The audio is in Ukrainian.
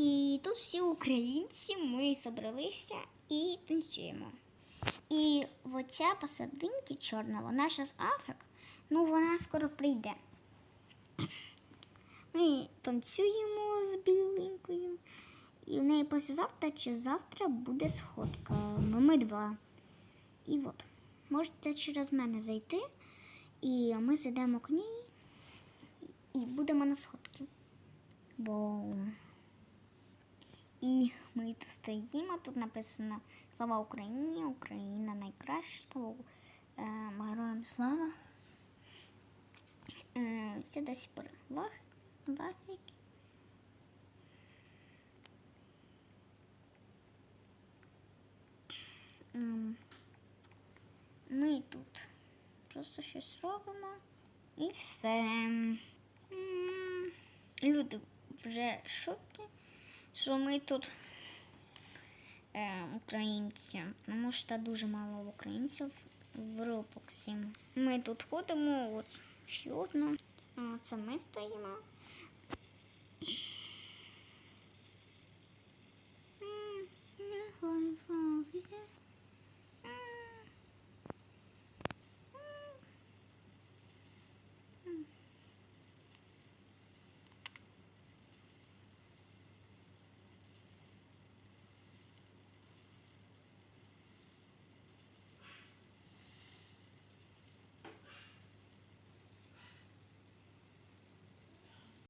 І тут всі українці, ми зібралися і танцюємо. І оця посерединки чорна, вона зараз Африк, ну вона скоро прийде. Ми танцюємо з біленькою. І в неї післязавтра чи завтра буде сходка. Ми, два. І от. Можете через мене зайти, і ми зайдемо к ній і будемо на сходці. Бо. І ми тут стоїмо, тут написано Слава Україні, Україна найкраща, е, героям слава. Е, все до сих пор в Аф- в Африке. Ем, Ми тут просто щось робимо і все. Люди вже шокі, що ми тут е, українці, тому що дуже мало українців в Роблоксі. Ми тут ходимо, от. А, Це ми стоїмо.